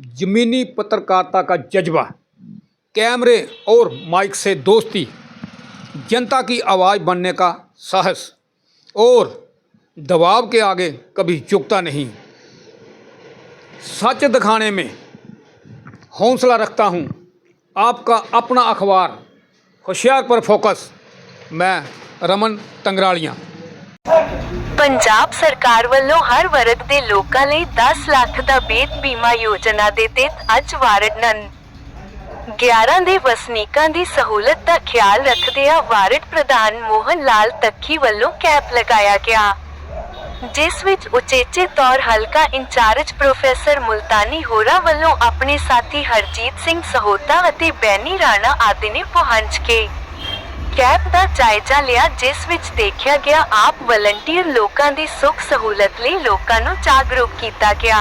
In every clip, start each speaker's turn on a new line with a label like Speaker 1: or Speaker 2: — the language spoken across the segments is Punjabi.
Speaker 1: जमीनी पत्रकारिता का जज्बा कैमरे और माइक से दोस्ती जनता की आवाज़ बनने का साहस और दबाव के आगे कभी झुकता नहीं सच दिखाने में हौसला रखता हूँ आपका अपना अखबार होशियार पर फोकस मैं रमन टंगरालियाँ
Speaker 2: ਪੰਜਾਬ ਸਰਕਾਰ ਵੱਲੋਂ ਹਰ ਵਰਗ ਦੇ ਲੋਕਾਂ ਲਈ 10 ਲੱਖ ਦਾ ਬੀਤ ਬੀਮਾ ਯੋਜਨਾ ਦੇ ਤਹਿਤ ਅੱਜ ਵਾਰਡਨਨ 11 ਦੇ ਵਸਨੀਕਾਂ ਦੀ ਸਹੂਲਤ ਦਾ ਖਿਆਲ ਰੱਖਦਿਆਂ ਵਾਰਡ ਪ੍ਰਧਾਨ ਮੋਹਨ ਲਾਲ ਤੱਖੀ ਵੱਲੋਂ ਕੈਂਪ ਲਗਾਇਆ ਗਿਆ। ਜਿਸ ਵਿੱਚ ਉਚੇਚੇ ਤੌਰ ਹਲਕਾ ਇੰਚਾਰਜ ਪ੍ਰੋਫੈਸਰ ਮੁਲਤਾਨੀ ਹੋਰਾ ਵੱਲੋਂ ਆਪਣੇ ਸਾਥੀ ਹਰਜੀਤ ਸਿੰਘ ਸਹੋਤਾ ਅਤੇ ਬੈਨੀ ਰਾਣਾ ਆਦਿ ਨੇ ਪਹੁੰਚ ਕੇ ਕੈਂਪ ਦਾ ਜਾਇਜ਼ਾ ਲਿਆ, ਜਿਸ ਵਿੱਚ ਦੇਖਿਆ ਗਿਆ ਆਪ ਵਲੰਟੀਅਰ ਲੋਕਾਂ ਦੀ ਸੁੱਖ ਸਹੂਲਤ ਲਈ ਲੋਕਾਂ ਨੂੰ ਜਾਗਰੂਕ ਕੀਤਾ ਗਿਆ।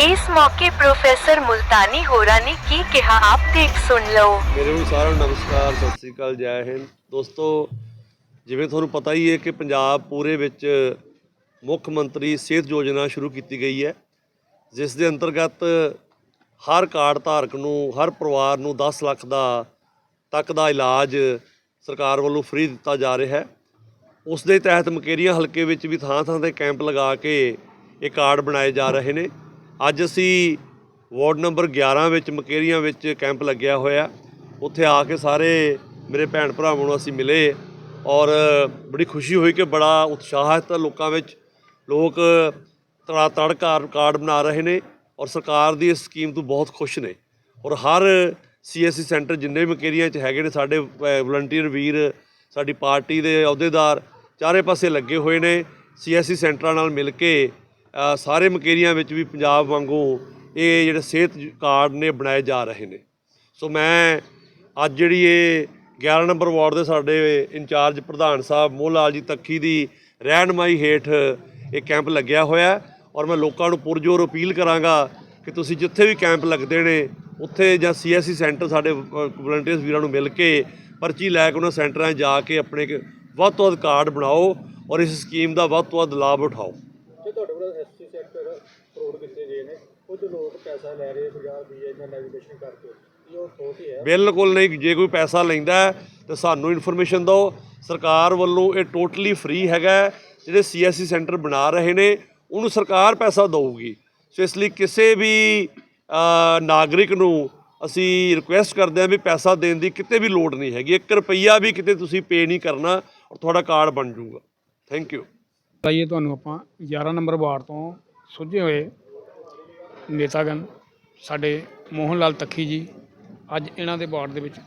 Speaker 2: ਇਸ ਮੌਕੇ ਪ੍ਰੋਫੈਸਰ ਮੁਲਤਾਨੀ ਹੋਰਾ ਨੇ ਕੀ ਕਿਹਾ, ਆਪ ਦੇਖ ਸੁਣ ਲਓ।
Speaker 3: ਮੇਰੇ ਵੀ ਸਾਰਿਆਂ ਨੂੰ ਨਮਸਕਾਰ, ਸਤਿ ਸ੍ਰੀ ਅਕਾਲ, ਜੈ ਹਿੰਦ। ਦੋਸਤੋ, ਜਿਵੇਂ ਤੁਹਾਨੂੰ ਪਤਾ ਹੀ ਹੈ ਕਿ ਪੰਜਾਬ ਪੂਰੇ ਵਿੱਚ ਮੁੱਖ ਮੰਤਰੀ ਸਿਹਤ ਯੋਜਨਾ ਸ਼ੁਰੂ ਕੀਤੀ ਗਈ ਹੈ, ਜਿਸ ਦੇ ਅੰਤਰਗਤ ਹਰ ਕਾਰਡ ਧਾਰਕ ਨੂੰ, ਹਰ ਪਰਿਵਾਰ ਨੂੰ 10 ਲੱਖ ਦਾ ਤੱਕ ਦਾ ਇਲਾਜ ਸਰਕਾਰ ਵੱਲੋਂ ਫ੍ਰੀ ਦਿੱਤਾ ਜਾ ਰਿਹਾ ਹੈ। ਉਸ ਦੇ ਤਹਿਤ ਮਕੇਰੀਆਂ ਹਲਕੇ ਵਿੱਚ ਵੀ ਥਾਂ ਥਾਂ ਤੇ ਕੈਂਪ ਲਗਾ ਕੇ ਇਹ ਕਾਰਡ ਬਣਾਏ ਜਾ ਰਹੇ ਨੇ। ਅੱਜ ਅਸੀਂ ਵਾਰਡ ਨੰਬਰ 11 ਵਿੱਚ ਮਕੇਰੀਆਂ ਵਿੱਚ ਕੈਂਪ ਲੱਗਿਆ ਹੋਇਆ। ਉੱਥੇ ਆ ਕੇ ਸਾਰੇ ਮੇਰੇ ਭੈਣ ਭਰਾਵਾਂ ਨੂੰ ਅਸੀਂ ਮਿਲੇ ਔਰ ਬੜੀ ਖੁਸ਼ੀ ਹੋਈ ਕਿ ਬੜਾ ਉਤਸ਼ਾਹਿਤ ਲੋਕਾਂ ਵਿੱਚ। ਲੋਕ ਤੜਾ ਤੜ ਕਾਰਡ ਬਣਾ ਰਹੇ ਨੇ ਔਰ ਸਰਕਾਰ ਦੀ ਇਸ ਸਕੀਮ ਤੋਂ ਬਹੁਤ ਖੁਸ਼ ਨੇ ਔਰ ਹਰ ਸੀਐਸਸੀ ਸੈਂਟਰ ਜਿੰਨੇ ਵੀ ਮਕੇਰੀਆਂ 'ਚ ਹੈਗੇ ਨੇ, ਸਾਡੇ ਵਲੰਟੀਅਰ ਵੀਰ, ਸਾਡੀ ਪਾਰਟੀ ਦੇ ਅਹੁਦੇਦਾਰ, ਚਾਰੇ ਪਾਸੇ ਲੱਗੇ ਹੋਏ ਨੇ ਸੀਐਸਸੀ ਸੈਂਟਰਾਂ ਨਾਲ ਮਿਲ ਕੇ ਸਾਰੇ ਮਕੇਰੀਆਂ ਵਿੱਚ ਵੀ ਪੰਜਾਬ ਵਾਂਗੂ ਇਹ ਜਿਹੜੇ ਸਿਹਤ ਕਾਰਡ ਨੇ ਬਣਾਏ ਜਾ ਰਹੇ ਨੇ। ਸੋ ਮੈਂ ਅੱਜ ਜਿਹੜੀ ਇਹ 11 ਨੰਬਰ ਵਾਰਡ ਦੇ ਸਾਡੇ ਇੰਚਾਰਜ ਪ੍ਰਧਾਨ ਸਾਹਿਬ ਮੋਹਨ ਲਾਲ ਜੀ ਤੱਖੀ ਦੀ ਰਹਿਨਮਾਈ ਹੇਠ ਇਹ ਕੈਂਪ ਲੱਗਿਆ ਹੋਇਆ ਔਰ ਮੈਂ ਲੋਕਾਂ ਨੂੰ ਪੁਰਜੋਰ ਅਪੀਲ ਕਰਾਂਗਾ ਕਿ ਤੁਸੀਂ ਜਿੱਥੇ ਵੀ ਕੈਂਪ ਲੱਗਦੇ ਨੇ ਉੱਥੇ ਜਾਂ ਸੀਐਸਸੀ ਸੈਂਟਰ ਸਾਡੇ ਵਲੰਟੀਅਰਸ ਵੀਰਾਂ ਨੂੰ ਮਿਲ ਕੇ ਪਰਚੀ ਲੈ ਕੇ ਉਹਨਾਂ ਸੈਂਟਰਾਂ 'ਚ ਜਾ ਕੇ ਆਪਣੇ ਵੱਧ ਤੋਂ ਵੱਧ ਕਾਰਡ ਬਣਾਓ ਔਰ ਇਸ ਸਕੀਮ ਦਾ ਵੱਧ ਤੋਂ ਵੱਧ ਲਾਭ ਉਠਾਓ।
Speaker 4: ਜੇ ਤੁਹਾਡੇ ਕੋਲ ਐਸਟੀ ਸੈਕਟਰ ਫਰੋਡ ਕੀਤੇ ਗਏ ਨੇ। ਕੁਝ ਲੋਕ ਪੈਸਾ ਲੈ ਰਹੇ 50 ਰੁਪਏ ਇਹਨਾਂ ਨੈਵੀਗੇਸ਼ਨ ਕਰਕੇ। ਕੀ ਉਹ ਥੋਕ ਹੀ ਹੈ।
Speaker 3: ਬਿਲਕੁਲ ਨਹੀਂ ਜੇ ਕੋਈ ਪੈਸਾ ਲੈਂਦਾ ਤਾਂ ਸਾਨੂੰ ਇਨਫੋਰਮੇਸ਼ਨ ਦਿਓ। ਸਰਕਾਰ ਵੱਲੋਂ ਇਹ ਟੋਟਲੀ ਫ੍ਰੀ ਹੈਗਾ। ਜਿਹੜੇ ਸੀਐਸਸੀ ਸੈਂਟਰ ਬਣਾ ਰਹੇ ਨੇ ਉਹਨੂੰ ਸਰਕਾਰ ਪੈਸਾ ਦਊਗੀ। ਸੋ ਇਸ ਲਈ ਕਿਸੇ ਵੀ ਨਾਗਰਿਕ ਨੂੰ ਅਸੀਂ ਰਿਕੁਐਸਟ ਕਰਦੇ ਹਾਂ ਵੀ ਪੈਸਾ ਦੇਣ ਦੀ ਕਿਤੇ ਵੀ ਲੋੜ ਨਹੀਂ ਹੈਗੀ। 1 ਰੁਪਈਆ ਵੀ ਕਿਤੇ ਤੁਸੀਂ ਪੇ ਨਹੀਂ ਕਰਨਾ ਔਰ ਤੁਹਾਡਾ ਕਾਰਡ ਬਣ ਜਾਊਗਾ। ਥੈਂਕ ਯੂ
Speaker 1: ਆਈਏ ਤੁਹਾਨੂੰ ਆਪਾਂ 11 ਨੰਬਰ ਵਾਰਡ ਤੋਂ ਸੁੱਝੇ ਹੋਏ ਨੇਤਾਗਨ ਸਾਡੇ ਮੋਹਨ ਲਾਲ ਤੱਖੀ ਜੀ। ਅੱਜ ਇਹਨਾਂ ਦੇ ਵਾਰਡ ਦੇ ਵਿੱਚ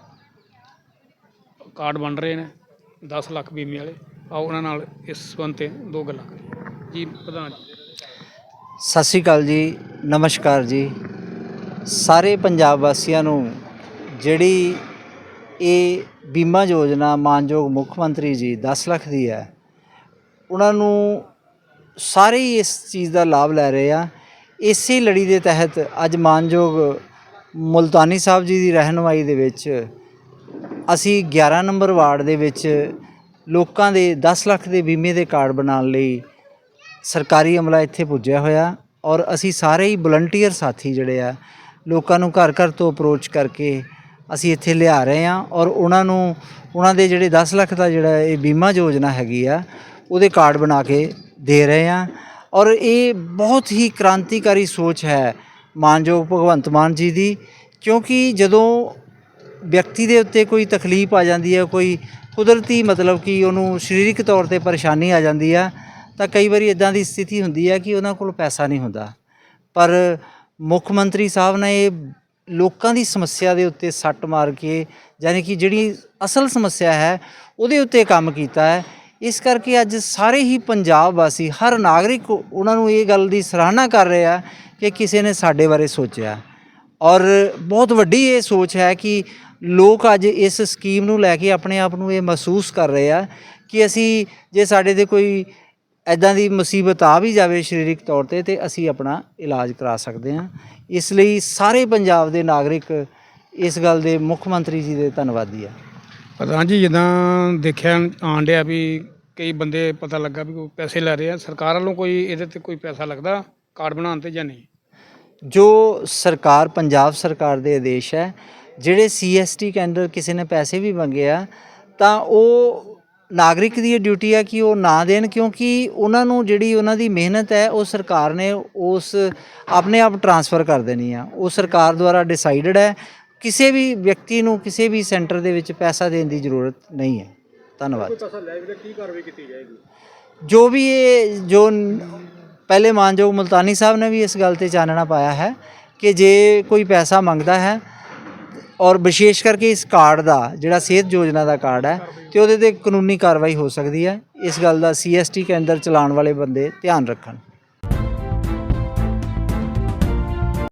Speaker 1: ਕਾਰਡ ਬਣ ਰਹੇ ਨੇ 10 ਲੱਖ ਬੀਮੇ ਵਾਲੇ। ਆਓ ਉਹਨਾਂ ਨਾਲ ਇਸ ਸੰਬੰਧ ਤੇ ਦੋ ਗੱਲਾਂ ਕਰੀਏ। ਜੀ ਪ੍ਰਧਾਨ ਜੀ।
Speaker 5: ਸਤਿ ਸ਼੍ਰੀ ਅਕਾਲ ਜੀ ਨਮਸਕਾਰ ਜੀ। ਸਾਰੇ ਪੰਜਾਬ ਵਾਸੀਆਂ ਨੂੰ ਜਿਹੜੀ ਇਹ ਬੀਮਾ ਯੋਜਨਾ ਮਾਨਯੋਗ ਮੁੱਖ ਮੰਤਰੀ ਜੀ 10 ਲੱਖ ਦੀ ਹੈ, ਉਹਨਾਂ ਨੂੰ ਸਾਰੇ ਹੀ ਇਸ ਚੀਜ਼ ਦਾ ਲਾਭ ਲੈ ਰਹੇ ਆ। ਇਸੇ ਲੜੀ ਦੇ ਤਹਿਤ ਅੱਜ ਮਾਨਯੋਗ ਮੁਲਤਾਨੀ ਸਾਹਿਬ ਜੀ ਦੀ ਰਹਿਨੁਮਾਈ ਦੇ ਵਿੱਚ ਅਸੀਂ 11 ਨੰਬਰ ਵਾਰਡ ਦੇ ਵਿੱਚ ਲੋਕਾਂ ਦੇ 10 ਲੱਖ ਦੇ ਬੀਮੇ ਦੇ ਕਾਰਡ ਬਣਾਉਣ ਲਈ ਸਰਕਾਰੀ ਅਮਲਾ ਇੱਥੇ ਪੁੱਜਿਆ ਹੋਇਆ ਔਰ ਅਸੀਂ ਸਾਰੇ ਹੀ ਵਲੰਟੀਅਰ ਸਾਥੀ ਜਿਹੜੇ ਆ ਲੋਕਾਂ ਨੂੰ ਘਰ ਘਰ ਤੋਂ ਅਪਰੋਚ ਕਰਕੇ ਅਸੀਂ ਇੱਥੇ ਲਿਆ ਰਹੇ ਹਾਂ ਔਰ ਉਹਨਾਂ ਨੂੰ, ਉਹਨਾਂ ਦੇ ਜਿਹੜੇ 10 ਲੱਖ ਦਾ ਜਿਹੜਾ ਇਹ ਬੀਮਾ ਯੋਜਨਾ ਹੈਗੀ ਆ, ਉਹਦੇ ਕਾਰਡ ਬਣਾ ਕੇ ਦੇ ਰਹੇ ਹਾਂ ਔਰ ਇਹ ਬਹੁਤ ਹੀ ਕ੍ਰਾਂਤੀਕਾਰੀ ਸੋਚ ਹੈ ਮਾਨਯੋਗ ਭਗਵੰਤ ਮਾਨ ਜੀ ਦੀ, ਕਿਉਂਕਿ ਜਦੋਂ ਵਿਅਕਤੀ ਦੇ ਉੱਤੇ ਕੋਈ ਤਕਲੀਫ ਆ ਜਾਂਦੀ ਹੈ, ਕੋਈ ਕੁਦਰਤੀ ਮਤਲਬ ਕਿ ਉਹਨੂੰ ਸਰੀਰਕ ਤੌਰ ਤੇ ਪਰੇਸ਼ਾਨੀ ਆ ਜਾਂਦੀ ਆ, ਤਾਂ ਕਈ ਵਾਰੀ ਇਦਾਂ ਦੀ ਸਥਿਤੀ ਹੁੰਦੀ ਹੈ ਕਿ ਉਹਨਾਂ ਕੋਲ ਪੈਸਾ ਨਹੀਂ ਹੁੰਦਾ। ਪਰ ਮੁੱਖ ਮੰਤਰੀ ਸਾਹਿਬ ਨੇ ਇਹ ਲੋਕਾਂ ਦੀ ਸਮੱਸਿਆ ਦੇ ਉੱਤੇ ਸੱਟ ਮਾਰ ਕੇ, ਯਾਨੀ ਕਿ ਜਿਹੜੀ ਅਸਲ ਸਮੱਸਿਆ ਹੈ, ਉਹਦੇ ਉੱਤੇ ਕੰਮ ਕੀਤਾ ਹੈ। ਇਸ ਕਰਕੇ ਅੱਜ ਸਾਰੇ ਹੀ ਪੰਜਾਬ ਵਾਸੀ ਹਰ ਨਾਗਰਿਕ ਉਹਨਾਂ ਨੂੰ ਇਹ ਗੱਲ ਦੀ ਸਰਾਹਨਾ ਕਰ ਰਿਹਾ ਕਿ ਕਿਸੇ ਨੇ ਸਾਡੇ ਬਾਰੇ ਸੋਚਿਆ। ਔਰ ਬਹੁਤ ਵੱਡੀ ਇਹ ਸੋਚ ਹੈ ਕਿ ਲੋਕ ਅੱਜ ਇਸ ਸਕੀਮ ਨੂੰ ਲੈ ਕੇ ਆਪਣੇ ਆਪ ਨੂੰ ਇਹ ਮਹਿਸੂਸ ਕਰ ਰਹੇ ਆ ਕਿ ਅਸੀਂ ਜੇ ਸਾਡੇ ਤੇ ਕੋਈ ਐਦਾਂ ਦੀ ਮੁਸੀਬਤ ਆ ਵੀ ਜਾਵੇ ਸਰੀਰਕ ਤੌਰ ਤੇ ਤੇ ਅਸੀਂ ਆਪਣਾ ਇਲਾਜ ਕਰਾ ਸਕਦੇ ਹਾਂ। ਇਸ ਲਈ ਸਾਰੇ ਪੰਜਾਬ ਦੇ ਨਾਗਰਿਕ ਇਸ ਗੱਲ ਦੇ ਮੁੱਖ ਮੰਤਰੀ ਜੀ ਦੇ ਧੰਨਵਾਦੀ ਆ।
Speaker 1: ਪ੍ਰਧਾਨ ਜੀ ਜਿੱਦਾਂ ਦੇਖਿਆ ਆਣ ਡਿਆ ਵੀ ਕਈ ਬੰਦੇ ਪਤਾ ਲੱਗਾ ਵੀ ਕੋਈ ਪੈਸੇ ਲੈ ਰਹੇ ਆ। ਸਰਕਾਰ ਵੱਲੋਂ ਕੋਈ ਇਹਦੇ ਤੇ ਕੋਈ ਪੈਸਾ ਲੱਗਦਾ ਕਾਰਡ ਬਣਾਉਣ ਤੇ ਜਾਂ ਨਹੀਂ?
Speaker 5: ਜੋ ਸਰਕਾਰ ਪੰਜਾਬ ਸਰਕਾਰ ਦੇ ਆਦੇਸ਼ ਹੈ ਜਿਹੜੇ ਸੀਐਸਟੀ ਕੇਂਦਰ ਕਿਸੇ ਨੇ ਪੈਸੇ ਵੀ ਮੰਗੇ ਆ ਤਾਂ ਉਹ ਨਾਗਰਿਕ ਦੀ ਇਹ ਡਿਊਟੀ ਹੈ ਕਿ ਉਹ ਨਾ ਦੇਣ ਕਿਉਂਕਿ ਉਹਨਾਂ ਨੂੰ ਜਿਹੜੀ ਉਹਨਾਂ ਦੀ ਮਿਹਨਤ ਹੈ ਉਹ ਸਰਕਾਰ ਨੇ ਉਸ ਆਪਣੇ ਆਪ ਟਰਾਂਸਫਰ ਕਰ ਦੇਣੀ ਆ। ਉਹ ਸਰਕਾਰ ਦੁਆਰਾ ਡਿਸਾਈਡਡ ਹੈ ਕਿਸੇ ਵੀ ਵਿਅਕਤੀ ਨੂੰ ਕਿਸੇ ਵੀ ਸੈਂਟਰ ਦੇ ਵਿੱਚ ਪੈਸਾ ਦੇਣ ਦੀ ਜ਼ਰੂਰਤ ਨਹੀਂ ਹੈ। ਧੰਨਵਾਦ। ਜੋ ਵੀ ਇਹ ਜੋ ਪਹਿਲੇ ਮਾਨਯੋਗ ਮੁਲਤਾਨੀ ਸਾਹਿਬ ਨੇ ਵੀ ਇਸ ਗੱਲ ਤੇ ਚਾਨਣਾ ਪਾਇਆ ਹੈ ਕਿ ਜੇ ਕੋਈ ਪੈਸਾ ਮੰਗਦਾ ਹੈ ਔਰ ਵਿਸ਼ੇਸ਼ ਕਰਕੇ ਇਸ ਕਾਰਡ ਦਾ, ਜਿਹੜਾ ਸਿਹਤ ਯੋਜਨਾ ਦਾ ਕਾਰਡ ਹੈ, ਤੇ ਉਹਦੇ ਤੇ ਕਾਨੂੰਨੀ ਕਾਰਵਾਈ ਹੋ ਸਕਦੀ ਹੈ। ਇਸ ਗੱਲ ਦਾ ਸੀਐਸਟੀ ਕੇਂਦਰ ਚਲਾਉਣ ਵਾਲੇ ਬੰਦੇ ਧਿਆਨ ਰੱਖਣ।